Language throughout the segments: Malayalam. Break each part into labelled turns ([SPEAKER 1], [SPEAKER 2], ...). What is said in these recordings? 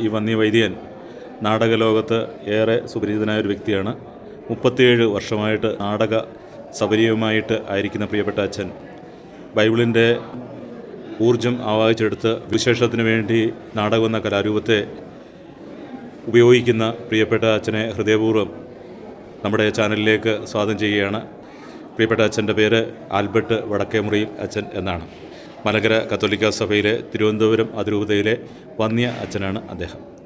[SPEAKER 1] ഈ വന്നി വൈദ്യൻ നാടകലോകത്ത് ഏറെ സുപരിചിതനായ ഒരു വ്യക്തിയാണ്. മുപ്പത്തിയേഴ് വർഷമായിട്ട് നാടക സബരീയമായിട്ട് ആയിരിക്കുന്ന പ്രിയപ്പെട്ട അച്ഛൻ. ബൈബിളിന്റെ ഊർജം ആവാഹിച്ചെടുത്ത് വിശേഷത്തിന് വേണ്ടി നാടകം എന്ന കലാരൂപത്തെ ഉപയോഗിക്കുന്ന പ്രിയപ്പെട്ട അച്ഛനെ ഹൃദയപൂർവം നമ്മുടെ ചാനലിലേക്ക് സ്വാഗതം ചെയ്യുകയാണ്. പ്രിയപ്പെട്ട അച്ഛന്റെ പേര് ആൽബർട്ട് വടക്കേമുറി അച്ഛൻ എന്നാണ്. മലങ്കര കത്തോലിക്ക സഭയിലെ തിരുവനന്തപുരം അതിരൂപതയിലെ വന്യ അച്ഛനാണ് അദ്ദേഹം.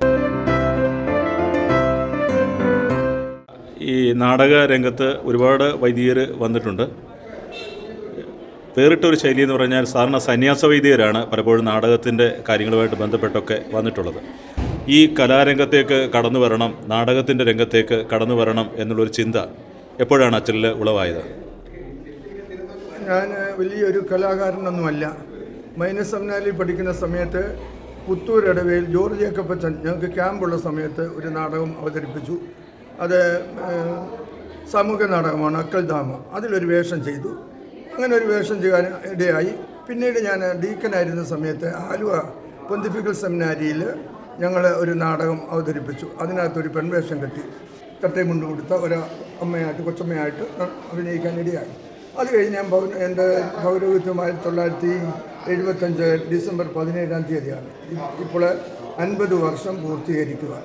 [SPEAKER 1] ഈ നാടക രംഗത്ത് ഒരുപാട് വൈദികർ വന്നിട്ടുണ്ട്. വേറിട്ടൊരു ശൈലി എന്ന് പറഞ്ഞാൽ സാധാരണ സന്യാസ വൈദികരാണ് പലപ്പോഴും നാടകത്തിന്റെ കാര്യങ്ങളുമായിട്ട് ബന്ധപ്പെട്ടൊക്കെ വന്നിട്ടുള്ളത്. ഈ കലാരംഗത്തേക്ക് കടന്നു വരണം നാടകത്തിന്റെ രംഗത്തേക്ക് കടന്നു വരണം എന്നുള്ളൊരു ചിന്ത എപ്പോഴാണ് അച്ഛനിൽ ഉളവായത്?
[SPEAKER 2] ഞാൻ വലിയൊരു കലാകാരനൊന്നുമല്ല. മൈനസ് സെമിനാരിൽ പഠിക്കുന്ന സമയത്ത് പുത്തൂർ ഇടവയിൽ ജോർജ് ജേക്കപ്പച്ചൻ ഞങ്ങൾക്ക് ക്യാമ്പുള്ള സമയത്ത് ഒരു നാടകം അവതരിപ്പിച്ചു. അത് സാമൂഹ്യ നാടകമാണ് അക്കൽധാമ അതിലൊരു വേഷം ചെയ്തു. അങ്ങനെ ഒരു വേഷം ചെയ്യാൻ ഇടയായി. പിന്നീട് ഞാൻ ഡീക്കനായിരുന്ന സമയത്ത് ആലുവ പൊന്തിഫിക്കൽ സെമിനാരിയിൽ ഞങ്ങൾ ഒരു നാടകം അവതരിപ്പിച്ചു. അതിനകത്തൊരു പെൺവേഷം കെട്ടി കട്ടയും മുണ്ടുകൊടുത്ത ഒരു അമ്മയായിട്ട് കൊച്ചമ്മയായിട്ട് അഭിനയിക്കാൻ ഇടയായി. അത് കഴിഞ്ഞ് ഞാൻ പൗര എന്റെ പൗരോഹിത്യം ആയിരത്തി തൊള്ളായിരത്തി എഴുപത്തഞ്ച് ഡിസംബർ പതിനേഴാം തീയതിയാണ്. ഇപ്പോൾ അൻപത് വർഷം പൂർത്തീകരിക്കുക.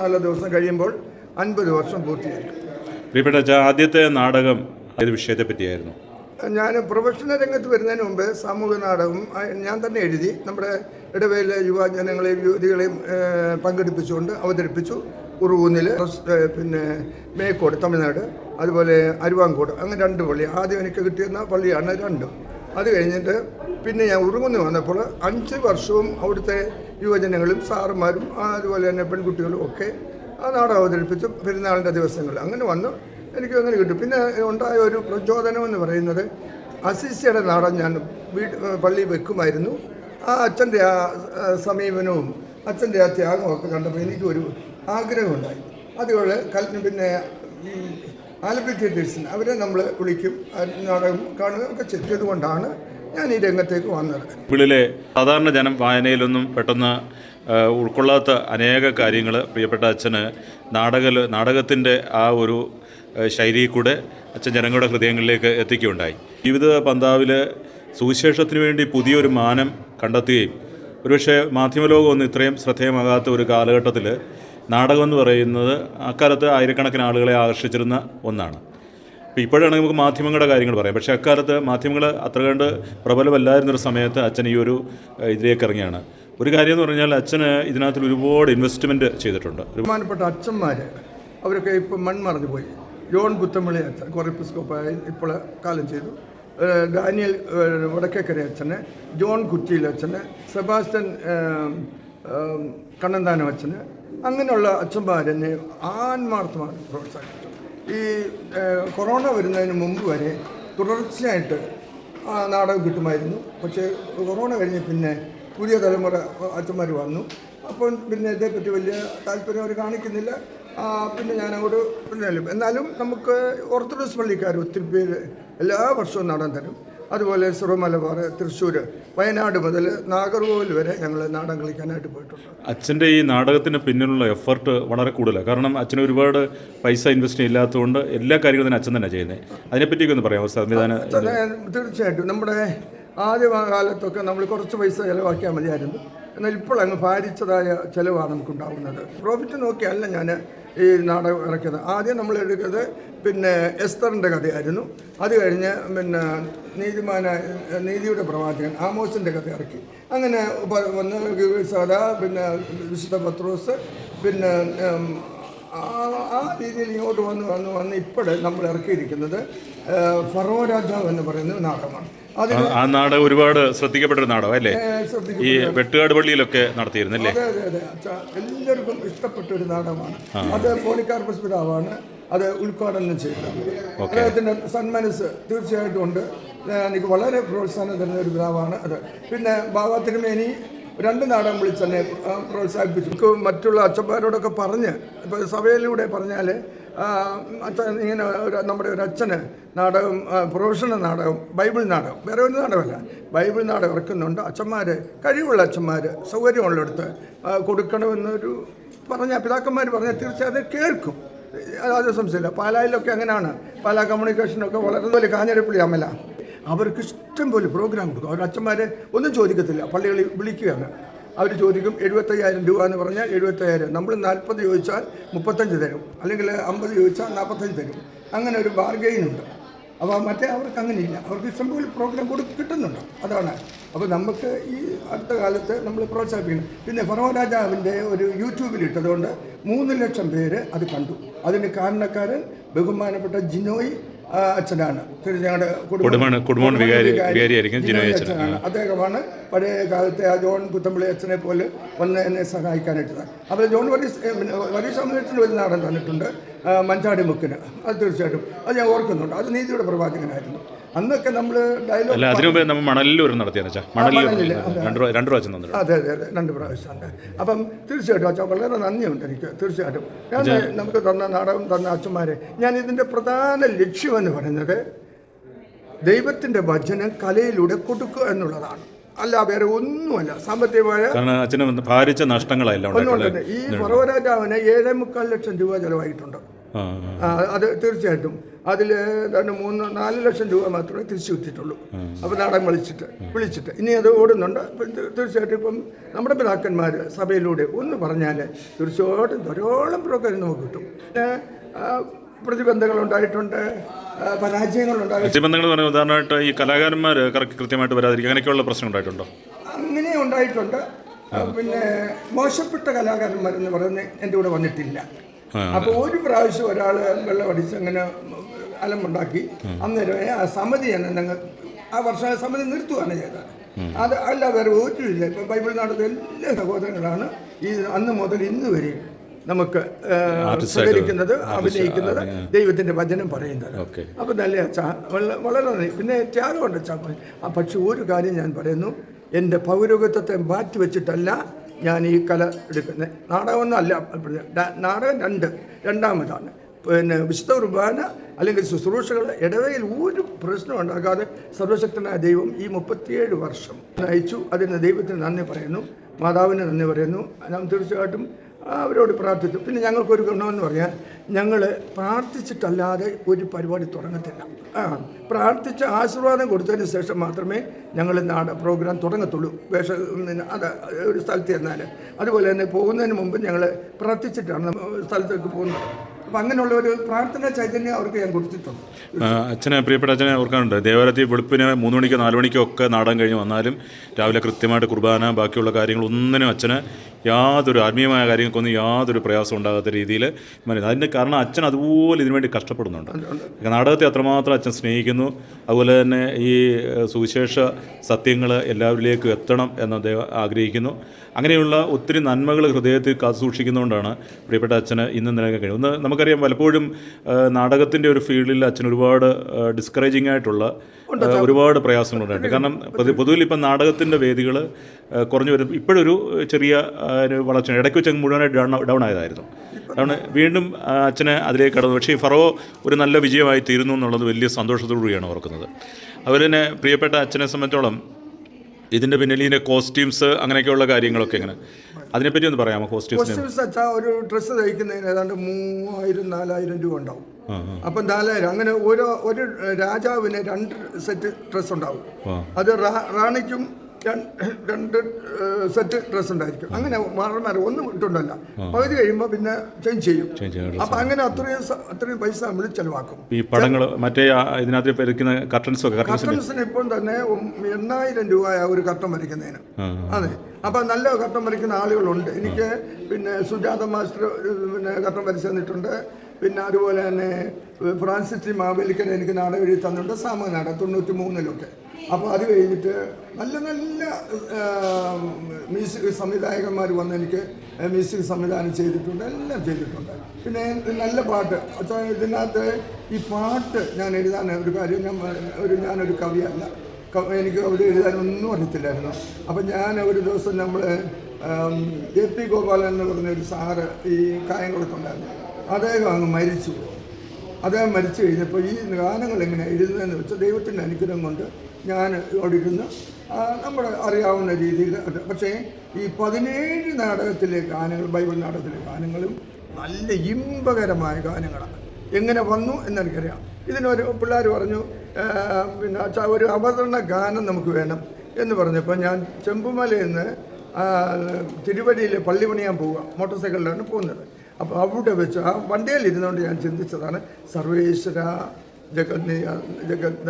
[SPEAKER 2] നാല് ദിവസം കഴിയുമ്പോൾ അൻപത് വർഷം പൂർത്തീകരിക്കും.
[SPEAKER 1] പ്രിയപ്പെട്ട ആദ്യത്തെ നാടകം ഏത് വിഷയത്തെ പറ്റിയായിരുന്നു?
[SPEAKER 2] ഞാൻ പ്രൊഫഷണൽ രംഗത്ത് വരുന്നതിന് മുമ്പ് സാമൂഹിക നാടകം ഞാൻ തന്നെ എഴുതി നമ്മുടെ ഇടവയിലെ യുവജനങ്ങളെയും യുവതികളെയും പങ്കെടുപ്പിച്ചുകൊണ്ട് അവതരിപ്പിച്ചു. ഉറുവൂന്നിൽ പിന്നെ മേക്കോട് തമിഴ്നാട് അതുപോലെ അരുവാങ്കോട് അങ്ങനെ രണ്ട് പള്ളി. ആദ്യം എനിക്ക് കിട്ടിയിരുന്ന പള്ളിയാണ് രണ്ടും. അത് കഴിഞ്ഞിട്ട് പിന്നെ ഞാൻ ഉറുങ്ങുന്നു വന്നപ്പോൾ അഞ്ച് വർഷവും അവിടുത്തെ യുവജനങ്ങളും സാറുമാരും അതുപോലെ തന്നെ പെൺകുട്ടികളും ഒക്കെ ആ നാടകം അവതരിപ്പിച്ചു. പെരുന്നാളിന്റെ ദിവസങ്ങൾ. അങ്ങനെ വന്നു. എനിക്ക് അങ്ങനെ കിട്ടും. പിന്നെ ഉണ്ടായ ഒരു പ്രചോദനം എന്ന് പറയുന്നത് അസിസ്റ്റിയുടെ നാടൻ ഞാൻ വീട് പള്ളി വെക്കുമായിരുന്നു. ആ അച്ഛന്റെ ആ സമീപനവും അച്ഛന്റെ ആ ത്യാഗമൊക്കെ കണ്ടപ്പോൾ എനിക്കൊരു ആഗ്രഹമുണ്ടായി. അതുപോലെ കൽ പിന്നെ ആലപ്പി തിയേറ്റേഴ്സിന് അവരെ നമ്മൾ വിളിക്കും നാടകം കാണുകയും ഒക്കെ ചെയ്തതുകൊണ്ടാണ് ഞാൻ ഈ രംഗത്തേക്ക് വന്നത്.
[SPEAKER 1] പിള്ളിലെ സാധാരണ ജനം വായനയിലൊന്നും പെട്ടെന്ന് ഉൾക്കൊള്ളാത്ത അനേക കാര്യങ്ങൾ പ്രിയപ്പെട്ട അച്ഛന് നാടക നാടകത്തിന്റെ ആ ഒരു ശൈലിയിൽ കൂടെ അച്ഛൻ ജനങ്ങളുടെ ഹൃദയങ്ങളിലേക്ക് എത്തിക്കുകയുണ്ടായി. ജീവിത പന്താവിൽ സുവിശേഷത്തിന് വേണ്ടി പുതിയൊരു മാനം കണ്ടെത്തുകയും ഒരുപക്ഷെ മാധ്യമലോകം ഒന്നും ഇത്രയും ശ്രദ്ധേയമാകാത്ത ഒരു കാലഘട്ടത്തിൽ നാടകം എന്ന് പറയുന്നത് അക്കാലത്ത് ആയിരക്കണക്കിന് ആളുകളെ ആകർഷിച്ചിരുന്ന ഒന്നാണ്. അപ്പോൾ ഇപ്പോഴാണെങ്കിൽ നമുക്ക് മാധ്യമങ്ങളുടെ കാര്യങ്ങൾ പറയാം. പക്ഷേ അക്കാലത്ത് മാധ്യമങ്ങൾ അത്ര കണ്ട് പ്രബലമല്ലായിരുന്നൊരു സമയത്ത് അച്ഛൻ ഈ ഒരു ഇതിലേക്ക് ഇറങ്ങിയാണ്. ഒരു കാര്യം എന്ന് പറഞ്ഞാൽ അച്ഛന് ഇതിനകത്ത് ഒരുപാട് ഇൻവെസ്റ്റ്മെന്റ് ചെയ്തിട്ടുണ്ട്.
[SPEAKER 2] ബഹുമാനപ്പെട്ട അച്ഛന്മാർ അവരൊക്കെ ഇപ്പം മൺമറഞ്ഞു പോയി. ജോൺ പുത്തമ്പള്ളി അച്ഛൻ കൊറപ്പിസ്കോപ്പായി ഇപ്പോൾ കാലം ചെയ്തു. ഡാനിയൽ വടക്കേക്കര അച്ഛന് ജോൺ കുറ്റിയിൽ അച്ഛന് സെബാസ്റ്റ്യൻ കണ്ണന്താനം അച്ഛന് അങ്ങനെയുള്ള അച്ഛന്മാരെന്നെ ആത്മാർത്ഥമാണ് പ്രോത്സാഹിപ്പിച്ചു. ഈ കൊറോണ വരുന്നതിന് മുമ്പ് വരെ തുടർച്ചയായിട്ട് നാടകം കിട്ടുമായിരുന്നു. പക്ഷേ കൊറോണ കഴിഞ്ഞ് പിന്നെ പുതിയ തലമുറ അച്ഛന്മാർ വന്നു. അപ്പം പിന്നെ ഇതേപ്പറ്റി വലിയ താല്പര്യം അവർ കാണിക്കുന്നില്ല. പിന്നെ ഞാൻ അങ്ങോട്ട് പിന്നാലും എന്നാലും നമുക്ക് ഓർത്തഡോക്സ് പള്ളിക്കാർ ഒത്തിരി പേര് എല്ലാ വർഷവും നാടൻ തരും. അതുപോലെ സുറമലബാർ തൃശ്ശൂർ വയനാട് മുതൽ നാഗർകോവിൽ വരെ ഞങ്ങൾ നാടൻ കളിക്കാനായിട്ട് പോയിട്ടുണ്ട്.
[SPEAKER 1] അച്ഛന്റെ ഈ നാടകത്തിന് പിന്നിലുള്ള എഫർട്ട് വളരെ കൂടുതലാണ് കാരണം അച്ഛന് ഒരുപാട് പൈസ ഇൻവെസ്റ്റ് ഇല്ലാത്തതുകൊണ്ട് എല്ലാ കാര്യങ്ങളും തന്നെ അച്ഛൻ തന്നെ ചെയ്യുന്നത് അതിനെപ്പറ്റിയൊക്കെ ഒന്ന് പറയാമോ? സംവിധാനം
[SPEAKER 2] തീർച്ചയായിട്ടും. നമ്മുടെ ആദ്യ കാലത്തൊക്കെ നമ്മൾ കുറച്ച് പൈസ ചിലവാക്കിയാൽ മതിയായിരുന്നു. എന്നാൽ ഇപ്പോൾ അങ്ങ് ഭാരിച്ചതായ ചിലവാണ് നമുക്കുണ്ടാകുന്നത് പ്രോഫിറ്റ് നോക്കിയല്ല ഞാൻ ഈ നാടകം ഇറക്കിയത് ആദ്യം നമ്മൾ എടുക്കുന്നത് പിന്നെ എസ്തറിന്റെ കഥയായിരുന്നു. അത് കഴിഞ്ഞ് പിന്നെ നീതിമാനായ നീതിയുടെ പ്രവാചകൻ ആമോസിന്റെ കഥ ഇറക്കി. അങ്ങനെ വന്ന് സദ പിന്നെ വിശുദ്ധ പത്രോസ് പിന്നെ ആ രീതിയിൽ ഇങ്ങോട്ട് വന്ന് വന്ന് വന്ന് ഇപ്പോഴും നമ്മൾ ഇറക്കിയിരിക്കുന്നത് ഫറോ രാജാവ് എന്ന് പറയുന്ന നാടകമാണ്.
[SPEAKER 1] ആ നാടകം ഒരുപാട് ശ്രദ്ധിക്കപ്പെട്ടൊരു നാടകം അല്ലേ ഈ വെട്ടുകാട് പള്ളിയിലൊക്കെ നടത്തിയിരുന്നല്ലേ?
[SPEAKER 2] അതെ അതെ അതെ. എല്ലാവർക്കും ഇഷ്ടപ്പെട്ട ഒരു നാടകമാണ് അത് പോളിക്കാർപ്പസ് പിതാവാണ് അത് ഉദ്ഘാടനം ചെയ്തത്. അദ്ദേഹത്തിന്റെ സന്മനസ് തീർച്ചയായിട്ടും ഉണ്ട്. എനിക്ക് വളരെ പ്രോത്സാഹനം തരുന്ന ഒരു പിതാവാണ് അത്. പിന്നെ ബാബാ തിരുമേനി രണ്ട് നാടകം വിളിച്ച് തന്നെ പ്രോത്സാഹിപ്പിച്ചു. മറ്റുള്ള അച്ഛന്മാരോടൊക്കെ പറഞ്ഞ് ഇപ്പോൾ സഭയിലൂടെ പറഞ്ഞാൽ അച്ഛൻ ഇങ്ങനെ ഒരു നമ്മുടെ ഒരു അച്ഛന് നാടകം പ്രൊഫഷണൽ നാടകം ബൈബിൾ നാടകം വേറെ ഒരു നാടകമല്ല ബൈബിൾ നാടകം ഇറക്കുന്നുണ്ട്. അച്ഛന്മാർ കഴിവുള്ള അച്ഛന്മാർ സൗകര്യമുള്ളിടത്ത് കൊടുക്കണമെന്നൊരു പറഞ്ഞ പിതാക്കന്മാർ പറഞ്ഞാൽ തീർച്ചയായും അത് കേൾക്കും. അത് സംശയമില്ല പാലായിലൊക്കെ അങ്ങനെയാണ് പാലാ കമ്മ്യൂണിക്കേഷനൊക്കെ വളരെ കാഞ്ഞിരപ്പള്ളി അമല. അവർക്ക് ഇഷ്ടം പോലെ പ്രോഗ്രാം കൊടുക്കും. അവരുടെ അച്ഛന്മാരെ ഒന്നും ചോദിക്കത്തില്ല. പള്ളികളിൽ വിളിക്കുകയാണ്. അവർ ചോദിക്കും എഴുപത്തയ്യായിരം രൂപ എന്ന് പറഞ്ഞാൽ എഴുപത്തയ്യായിരം. നമ്മൾ നാൽപ്പത് ചോദിച്ചാൽ മുപ്പത്തഞ്ച് തരും. അല്ലെങ്കിൽ അമ്പത് ചോദിച്ചാൽ നാൽപ്പത്തഞ്ച് തരും. അങ്ങനെ ഒരു ബാർഗെയിൻ ഉണ്ട്. അപ്പോൾ മറ്റേ അവർക്ക് അങ്ങനെയില്ല. അവർക്ക് ഇഷ്ടം പോലെ പ്രോഗ്രാം കൊടു കിട്ടുന്നുണ്ട്. അതാണ്. അപ്പോൾ നമുക്ക് ഈ അടുത്ത കാലത്ത് നമ്മൾ പ്രോത്സാഹിപ്പിക്കണം. പിന്നെ ഫറോ രാജാവിന്റെ ഒരു യൂട്യൂബിൽ ഇട്ടതുകൊണ്ട് മൂന്ന് ലക്ഷം പേര് അത് കണ്ടു. അതിന് കാരണക്കാരൻ ബഹുമാനപ്പെട്ട ജിനോയ് അച്ഛനാണ്. ഞങ്ങളുടെ കുടുംബം-
[SPEAKER 1] കുടുംബമാണ്- കുടുംബം വികാരി-
[SPEAKER 2] വികാരി
[SPEAKER 1] വികാരിയായിരിക്കും ജിനോയ് അച്ഛൻ.
[SPEAKER 2] അച്ഛനാണ്. അദ്ദേഹമാണ് പഴയ കാലത്തെ ആ ജോൺ പുത്തമ്പിളി അച്ഛനെ പോലെ വന്ന് എന്നെ സഹായിക്കാനായിട്ട് അപ്പോൾ ജോൺ വരീസ് വരീസ് അമലത്തിന് ഒരു നാടൻ തന്നിട്ടുണ്ട് മഞ്ചാടി മുക്കിന് അത് തീർച്ചയായിട്ടും അത് ഞാൻ ഓർക്കുന്നുണ്ട്. അത് നീതിയുടെ പ്രവാചകനായിരുന്നു. അന്നൊക്കെ നമ്മൾ ഡയലോഗ്
[SPEAKER 1] അല്ല അതിനു മുമ്പ് നമ്മൾ ഒരു നടത്തിയാണ് വെച്ചാൽ മണലിൽ രണ്ട് രണ്ട് പ്രാവശ്യം തന്നിട്ടുണ്ട്.
[SPEAKER 2] അതെ അതെ അതെ. രണ്ട് പ്രാവശ്യമുണ്ട് അപ്പം തീർച്ചയായിട്ടും അച്ഛൻ വളരെ നന്ദിയുണ്ട് എനിക്ക് തീർച്ചയായിട്ടും. ഞാൻ നമുക്ക് തന്ന നാടകം തന്ന അച്ഛന്മാരെ ഞാൻ ഇതിന്റെ പ്രധാന ലക്ഷ്യം എന്ന് പറയുന്നത് ദൈവത്തിന്റെ വചനം കലയിലൂടെ കൊടുക്കുക എന്നുള്ളതാണ്. അല്ല വേറെ ഒന്നുമല്ല. സാമ്പത്തികമായ
[SPEAKER 1] അച്ഛന് ഭാരിച്ച നഷ്ടങ്ങളല്ല
[SPEAKER 2] ഈ പർവരാജാവിന് ഏഴേ മുക്കാൽ ലക്ഷം രൂപ ചിലവായിട്ടുണ്ട്. അത് തീർച്ചയായിട്ടും. അതിൽ രണ്ട് മൂന്ന് നാല് ലക്ഷം രൂപ മാത്രമേ തിരിച്ചു കിട്ടിയിട്ടുള്ളൂ. അപ്പോൾ നാടകം വിളിച്ചിട്ട് വിളിച്ചിട്ട്. ഇനി അത് ഓടുന്നുണ്ട്. തീർച്ചയായിട്ടും ഇപ്പം നമ്മുടെ പിതാക്കന്മാർ സഭയിലൂടെ ഒന്ന് പറഞ്ഞാൽ തീർച്ചയായിട്ടും ധാരാളം പ്രോഗ്രാം നമുക്ക് കിട്ടും. പിന്നെ പ്രതിബന്ധങ്ങൾ ഉണ്ടായിട്ടുണ്ട് പരാജയങ്ങൾ ഉണ്ടായിട്ടുണ്ട്
[SPEAKER 1] അച്ഛബന്ധങ്ങൾ എന്ന് ഉദാഹരണമായിട്ട് ഈ കലാകാരന്മാർ കൃത്യമായിട്ട് വരാതിരിക്കുക അങ്ങനെയൊക്കെയുള്ള പ്രശ്നം ഉണ്ടായിട്ടുണ്ടോ
[SPEAKER 2] അങ്ങനെ ഉണ്ടായിട്ടുണ്ട്. പിന്നെ മോശപ്പെട്ട കലാകാരന്മാരെന്ന് പറയുന്നത് എന്റെ കൂടെ വന്നിട്ടില്ല. അപ്പോൾ ഒരു പ്രാവശ്യം ഒരാൾ വെള്ളം അടിച്ച് അങ്ങനെ അലമ്പുണ്ടാക്കി. അന്നേരം ആ സമിതി തന്നെ ഞങ്ങൾ ആ വർഷം സമിതി നിർത്തുകയാണ് ചെയ്തത്. അത് അല്ല വേറെ ഒന്നുമില്ല ഇപ്പം ബൈബിൾ നാടകത്തിൽ എല്ലാ സഹോദരങ്ങളാണ് ഈ അന്ന് മുതൽ ഇന്ന് വരെ നമുക്ക് സ്വീകരിക്കുന്നത് അഭിനയിക്കുന്നത് ദൈവത്തിന്റെ വചനം പറയുന്നത്. അപ്പൊ നല്ല അച്ഛാ വളരെ നന്ദി. പിന്നെ ത്യാഗമുണ്ട് അച്ഛാ പക്ഷെ ഒരു കാര്യം ഞാൻ പറയുന്നു. എന്റെ പൗരോഗത്വത്തെ മാറ്റി വെച്ചിട്ടല്ല ഞാൻ ഈ കല എടുക്കുന്നത് നാടകമൊന്നും അല്ല നാടകം രണ്ട് രണ്ടാമതാണ്. പിന്നെ വിശുദ്ധ കുർബാന അല്ലെങ്കിൽ ശുശ്രൂഷകൾ ഇടവയിൽ ഒരു പ്രശ്നം ഉണ്ടാകാതെ സർവശക്തനായ ദൈവം ഈ മുപ്പത്തിയേഴ് വർഷം നയിച്ചു. അതിന് ദൈവത്തിന് നന്ദി പറയുന്നു. മാതാവിന് നന്ദി പറയുന്നു. നാം തീർച്ചയായിട്ടും അവരോട് പ്രാർത്ഥിച്ചു. പിന്നെ ഞങ്ങൾക്കൊരു ഗുണമെന്ന് പറഞ്ഞാൽ ഞങ്ങൾ പ്രാർത്ഥിച്ചിട്ടല്ലാതെ ഒരു പരിപാടി തുടങ്ങത്തില്ല. പ്രാർത്ഥിച്ച് ആശീർവാദം കൊടുത്തതിന് ശേഷം മാത്രമേ ഞങ്ങൾ നാട പ്രോഗ്രാം തുടങ്ങത്തുള്ളൂ. വേഷ അത് ഒരു സ്ഥലത്ത് ചെന്നാൽ അതുപോലെ തന്നെ പോകുന്നതിന് മുമ്പ് ഞങ്ങൾ പ്രാർത്ഥിച്ചിട്ടാണ് സ്ഥലത്തേക്ക് പോകുന്നത്. അപ്പം അങ്ങനെയുള്ള ഒരു പ്രാർത്ഥന ചൈതന്യം അവർക്ക് ഞാൻ കൊടുത്തിട്ടുണ്ട്.
[SPEAKER 1] അച്ഛനെ പ്രിയപ്പെട്ട അച്ഛനെ ഓർക്കാനുണ്ട്. ദേവാലയത്തിൽ വെളുപ്പിന് മൂന്ന് മണിക്കോ നാല് മണിക്കോ ഒക്കെ നാടൻ കഴിഞ്ഞ് വന്നാലും രാവിലെ കൃത്യമായിട്ട് കുർബാന ബാക്കിയുള്ള കാര്യങ്ങൾ ഒന്നിനും അച്ഛന് യാതൊരു ആത്മീയമായ കാര്യങ്ങൾക്കൊന്നും യാതൊരു പ്രയാസം ഉണ്ടാകാത്ത രീതിയിൽ മനസ്സിലായി അതിന്റെ കാരണം അച്ഛൻ അതുപോലെ ഇതിനുവേണ്ടി കഷ്ടപ്പെടുന്നുണ്ട്. നാടകത്തെ അത്രമാത്രം അച്ഛൻ സ്നേഹിക്കുന്നു. അതുപോലെ തന്നെ ഈ സുവിശേഷ സത്യങ്ങൾ എല്ലാവരിലേക്കും എത്തണം എന്ന് അദ്ദേഹം ആഗ്രഹിക്കുന്നു. അങ്ങനെയുള്ള ഒത്തിരി നന്മകൾ ഹൃദയത്തിൽ കാത്തു സൂക്ഷിക്കുന്നതുകൊണ്ടാണ് പ്രിയപ്പെട്ട അച്ഛന് ഇന്ന് നിലനിൽക്കാൻ കഴിയും ഒന്ന് നമുക്കറിയാം പലപ്പോഴും നാടകത്തിന്റെ ഒരു ഫീൽഡിൽ അച്ഛൻ ഒരുപാട് ഡിസ്കറേജിങ് ആയിട്ടുള്ള ഒരുപാട് പ്രയാസങ്ങളുണ്ടായിട്ടുണ്ട് കാരണം പൊതു- പൊതുവിൽ ഇപ്പം നാടകത്തിന്റെ വേദികൾ കുറഞ്ഞു വരും ഇപ്പോഴൊരു ചെറിയ ഒരു വളർച്ച ഇടയ്ക്ക് വെച്ച് മുഴുവനായിട്ട് ഡൗൺ ഡൗൺ ആയതായിരുന്നു. കാരണം വീണ്ടും അച്ഛനെ അതിലേക്ക് കടന്നു പക്ഷേ ഈ ഫറോ ഒരു നല്ല വിജയമായി തീരുന്നു എന്നുള്ളത് വലിയ സന്തോഷത്തോടു കൂടിയാണ് ഓർക്കുന്നത്. അതുപോലെ തന്നെ പ്രിയപ്പെട്ട അച്ഛനെ സംബന്ധിച്ചോളം ഇതിന്റെ പിന്നിൽ ഇതിന്റെ കോസ്റ്റ്യൂംസ് അങ്ങനെയൊക്കെയുള്ള കാര്യങ്ങളൊക്കെ എങ്ങനെ അതിനെപ്പറ്റി ഒന്ന് പറയാമോ
[SPEAKER 2] കോസ്റ്റ്യൂസ് വെച്ചാൽ ഒരു ഡ്രസ്സ് തയ്ക്കുന്നതിന് ഏതാണ്ട് മൂവായിരം നാലായിരം രൂപ ഉണ്ടാവും. അപ്പം നാലായിരം അങ്ങനെ ഓരോ ഒരു രാജാവിന് രണ്ട് സെറ്റ് ഡ്രസ്സ് ഉണ്ടാവും. അത് റാണിക്കും രണ്ട് സെറ്റ് ഡ്രസ്സ് ഉണ്ടായിരിക്കും. അങ്ങനെ മാറി മാറി ഒന്നും ഇട്ടുണ്ടല്ല പകുതി കഴിയുമ്പോൾ പിന്നെ ചേഞ്ച് ചെയ്യും. അപ്പൊ അങ്ങനെ അത്രയും അത്രയും പൈസ നമ്മൾ ചെലവാക്കും.
[SPEAKER 1] ഈ പടങ്ങൾ മറ്റേ ഇതിനകത്ത് വരയ്ക്കുന്ന കർട്ടൻസ് ഒക്കെ
[SPEAKER 2] കർട്ടൻസിന് ഇപ്പം തന്നെ എണ്ണായിരം രൂപ ഒരു കർട്ടൻ വരയ്ക്കുന്നതിന്. അതെ. അപ്പം നല്ല ഘട്ടം വരയ്ക്കുന്ന ആളുകളുണ്ട്. എനിക്ക് പിന്നെ സുജാത മാസ്റ്റർ പിന്നെ ഘട്ടം വരച്ച് തന്നിട്ടുണ്ട് പിന്നെ അതുപോലെ തന്നെ ഫ്രാൻസിസ് ടി മാവേലിക്കൻ എനിക്ക് നാടകം എഴുതി തന്നിട്ടുണ്ട്. സാമനാട തൊണ്ണൂറ്റി മൂന്നിലൊക്കെ അപ്പോൾ അത് കഴിഞ്ഞിട്ട് നല്ല നല്ല മ്യൂസിക് സംവിധായകന്മാർ വന്ന് എനിക്ക് മ്യൂസിക് സംവിധാനം ചെയ്തിട്ടുണ്ട് എല്ലാം ചെയ്തിട്ടുണ്ട്. പിന്നെ നല്ല പാട്ട് ഇതിനകത്ത് ഈ പാട്ട് ഞാൻ എഴുതാൻ ഒരു കാര്യം ഞാൻ ഒരു ഞാനൊരു കവിയല്ല. എനിക്ക് അവർ എഴുതാനൊന്നും അറിയത്തില്ലായിരുന്നു. അപ്പം ഞാൻ ഒരു ദിവസം നമ്മൾ എ പി ഗോപാലൻ എന്ന് പറഞ്ഞ ഒരു സാറ് ഈ കായംകുളത്തുണ്ടായിരുന്നു. അദ്ദേഹം അങ്ങ് മരിച്ചു അദ്ദേഹം മരിച്ചു കഴിഞ്ഞപ്പോൾ ഈ ഗാനങ്ങൾ എങ്ങനെ എഴുതുന്നതെന്ന് വെച്ചാൽ ദൈവത്തിന്റെ അനുഗ്രഹം കൊണ്ട് ഞാൻ അവിടെ ഇരുന്ന് നമ്മുടെ അറിയാവുന്ന രീതിയിൽ പക്ഷേ ഈ പതിനേഴ് നാടകത്തിലെ ഗാനങ്ങൾ ബൈബിൾ നാടകത്തിലെ ഗാനങ്ങളും നല്ല ഇമ്പകരമായ ഗാനങ്ങളാണ്. എങ്ങനെ വന്നു എന്നെനിക്കറിയാം ഇതിനൊരു പിള്ളേർ പറഞ്ഞു പിന്നെ ഒരു അവതരണ ഗാനം നമുക്ക് വേണം. എന്ന് പറഞ്ഞപ്പോൾ ഞാൻ ചെമ്പുമലയിൽ നിന്ന് തിരുവടിയിൽ പള്ളി പണിയാൻ പോവുക മോട്ടോർ സൈക്കിളിലാണ് പോകുന്നത്. അപ്പോൾ അവിടെ വെച്ച് ആ വണ്ടിയിൽ ഇരുന്നുകൊണ്ട് ഞാൻ ചിന്തിച്ചതാണ് സർവേശ്വര ജഗത് ജഗത്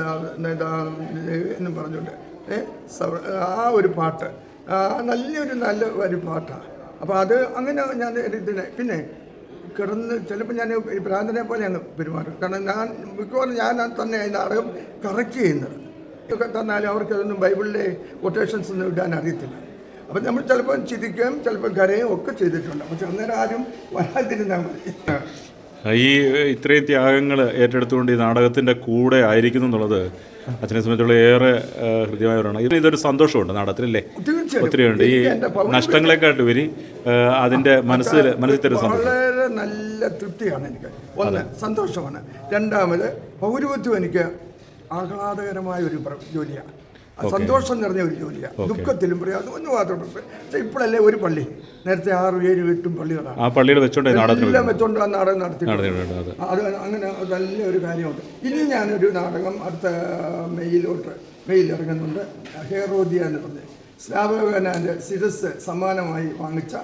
[SPEAKER 2] എന്ന് പറഞ്ഞുകൊണ്ട് ആ ഒരു പാട്ട് നല്ലൊരു നല്ല ഒരു പാട്ടാണ് അപ്പോൾ അത് അങ്ങനെ ഞാൻ ഇതിനെ പിന്നെ കിടന്ന് ചിലപ്പോൾ ഞാൻ ഈ പോലെ അങ്ങ് പെരുമാറും. കാരണം ഞാൻ മിക്കവാറും ഞാൻ തന്നെ ഈ നാടകം കറക്റ്റ് ചെയ്യുന്നത്. ഇതൊക്കെ തന്നാലും അവർക്ക് അതൊന്നും ബൈബിളിലെ കൊട്ടേഷൻസ് ഒന്നും ഇടാൻ അറിയത്തില്ല. അപ്പം നമ്മൾ ചിലപ്പോൾ ചിരിക്കുകയും ചിലപ്പോൾ കരയും ഒക്കെ ചെയ്തിട്ടുണ്ട്. പക്ഷെ അന്നേരം ആരും വരാതിരുന്നാൽ മതി.
[SPEAKER 1] ഈ ഇത്രയും ത്യാഗങ്ങൾ ഏറ്റെടുത്തുകൊണ്ട് ഈ നാടകത്തിന്റെ കൂടെ ആയിരിക്കുന്നു എന്നുള്ളത് അച്ഛനെ സംബന്ധിച്ചുള്ള ഏറെ ഹൃദ്യമായവരാണ്. ഇതിന് ഇതൊരു സന്തോഷമുണ്ട് നാടകത്തിലല്ലേ?
[SPEAKER 2] ഒത്തിരി
[SPEAKER 1] ഒത്തിരിയുണ്ട് ഈ
[SPEAKER 2] എനിക്ക്
[SPEAKER 1] നഷ്ടങ്ങളെക്കാട്ട് ഉപരി അതിന്റെ അതിന്റെ മനസ്സിൽ മനസ്സിൽ തരുന്ന സന്തോഷം.
[SPEAKER 2] വളരെ നല്ല തൃപ്തിയാണ് എനിക്ക്. ഒന്ന് സന്തോഷമാണ്. രണ്ടാമത് പൗരവത്വം എനിക്ക് ആഹ്ലാദകരമായ ഒരു ജോലിയാണ്. സന്തോഷം നിറഞ്ഞ ഒരു ജോലിയാണ് ദുഃഖത്തിലും പ്രയാസം. ഒന്നും മാത്രം പക്ഷേ ഇപ്പോഴല്ലേ ഒരു പള്ളി. നേരത്തെ ആറും ഏഴും എട്ടും പള്ളികളാണ്.
[SPEAKER 1] ആ വെച്ചോണ്ട്
[SPEAKER 2] എല്ലാം വെച്ചോണ്ട് ആ നാടകം നടത്തി.
[SPEAKER 1] അത്.
[SPEAKER 2] അങ്ങനെ നല്ല ഒരു കാര്യമുണ്ട്. ഇനി ഞാനൊരു നാടകം അടുത്ത മെയ്യിലോട്ട് മെയ്യിൽ ഇറങ്ങുന്നുണ്ട് ഹേറോദിയ എന്ന് പറഞ്ഞ് സ്ലാബകനാന്റെ ശിരസ് സമ്മാനമായി വാങ്ങിച്ച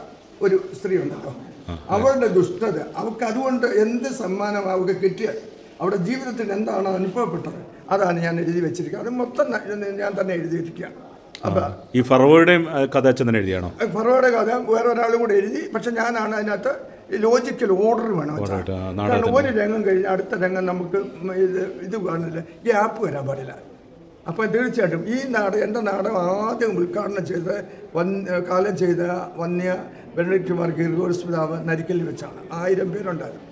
[SPEAKER 2] ഒരു സ്ത്രീ ഉണ്ടല്ലോ. അവളുടെ ദുഷ്ടത. അവൾക്ക് അതുകൊണ്ട് എന്ത് സമ്മാനം അവൾക്ക് കിട്ടിയാൽ അവിടെ ജീവിതത്തിന് എന്താണ് അനുഭവപ്പെട്ടത്? അതാണ് ഞാൻ എഴുതി വെച്ചിരിക്കുന്നത്. അത് മൊത്തം ഞാൻ തന്നെ എഴുതിയിരിക്കുകയാണ് അപ്പം
[SPEAKER 1] ഈ ഫറോയുടെയും കഥ അച്ഛൻ എഴുതിയാണോ?
[SPEAKER 2] ഫറോയുടെ കഥ വേറെ ഒരാളും കൂടെ എഴുതി. പക്ഷെ ഞാനാണ് അതിനകത്ത് ലോജിക്കൽ ഓർഡർ വേണം കാരണം ഒരു രംഗം കഴിഞ്ഞ് അടുത്ത രംഗം നമുക്ക് ഇത് ഇത് കാണില്ല ഗ്യാപ്പ് വരാൻ പാടില്ല. അപ്പോൾ തീർച്ചയായിട്ടും ഈ നാട് എന്റെ നാടകം ആദ്യം ഉദ്ഘാടനം ചെയ്ത് വന് കാലം ചെയ്ത വന്യ ബെനഡിക്ട് മാർ ഗീർഗോസ് പിതാവ് നരിക്കലിൽ വെച്ചാണ്. ആയിരം പേരുണ്ടായിരുന്നു.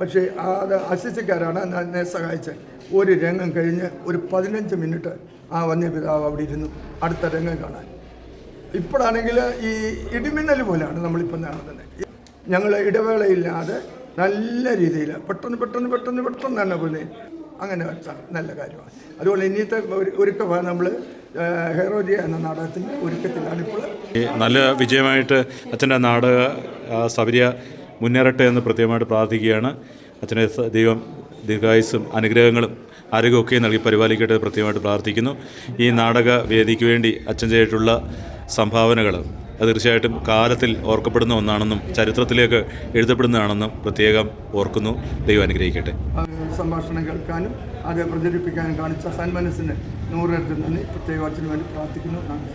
[SPEAKER 2] പക്ഷേ അത് അസിസ്റ്റക്കാരാണ് എന്നെ സഹായിച്ചത്. ഒരു രംഗം കഴിഞ്ഞ് ഒരു പതിനഞ്ച് മിനിറ്റ് ആ വന്യപിതാവ് അവിടെ ഇരുന്നു. അടുത്ത രംഗം കാണാൻ. ഇപ്പോഴാണെങ്കിൽ ഈ ഇടിമിന്നൽ പോലെയാണ് നമ്മളിപ്പോൾ കാണുന്നത് ഞങ്ങൾ ഇടവേളയില്ലാതെ നല്ല രീതിയിൽ പെട്ടെന്ന് പെട്ടെന്ന് പെട്ടെന്ന് പെട്ടെന്ന് തന്നെ പോലെ അങ്ങനെ നല്ല കാര്യമാണ്. അതുപോലെ ഇനിയത്തെ ഒരു ഒരുക്കമാണ് നമ്മൾ ഹെറോജിയ എന്ന നാടകത്തിന്റെ ഒരുക്കത്തിലാണ് ഇപ്പോൾ.
[SPEAKER 1] നല്ല വിജയമായിട്ട് അച്ഛന്റെ നാടക സബരിയ മുന്നേറട്ടെ എന്ന് പ്രത്യേകമായിട്ട് പ്രാർത്ഥിക്കുകയാണ്. അച്ഛനെ ദൈവം ദീർഘായുസ്സും അനുഗ്രഹങ്ങളും ആരോഗ്യമൊക്കെ നൽകി പരിപാലിക്കട്ടെ പ്രത്യേകമായിട്ട് പ്രാർത്ഥിക്കുന്നു. ഈ നാടക വേദിക്ക് വേണ്ടി അച്ഛൻ ചെയ്തിട്ടുള്ള സംഭാവനകൾ അത് തീർച്ചയായിട്ടും കാലത്തിൽ ഓർക്കപ്പെടുന്ന ഒന്നാണെന്നും ചരിത്രത്തിലേക്ക് എഴുതപ്പെടുന്നതാണെന്നും പ്രത്യേകം ഓർക്കുന്നു. ദൈവം അനുഗ്രഹിക്കട്ടെ.
[SPEAKER 2] സംഭാഷണം കേൾക്കാനും അത് പ്രചരിപ്പിക്കാനും കാണിച്ച സന്മനസ്സിന് നൂറിരട്ടി നന്ദി. പ്രത്യേക അച്ഛന് വേണ്ടി പ്രാർത്ഥിക്കുന്നു. നന്ദി.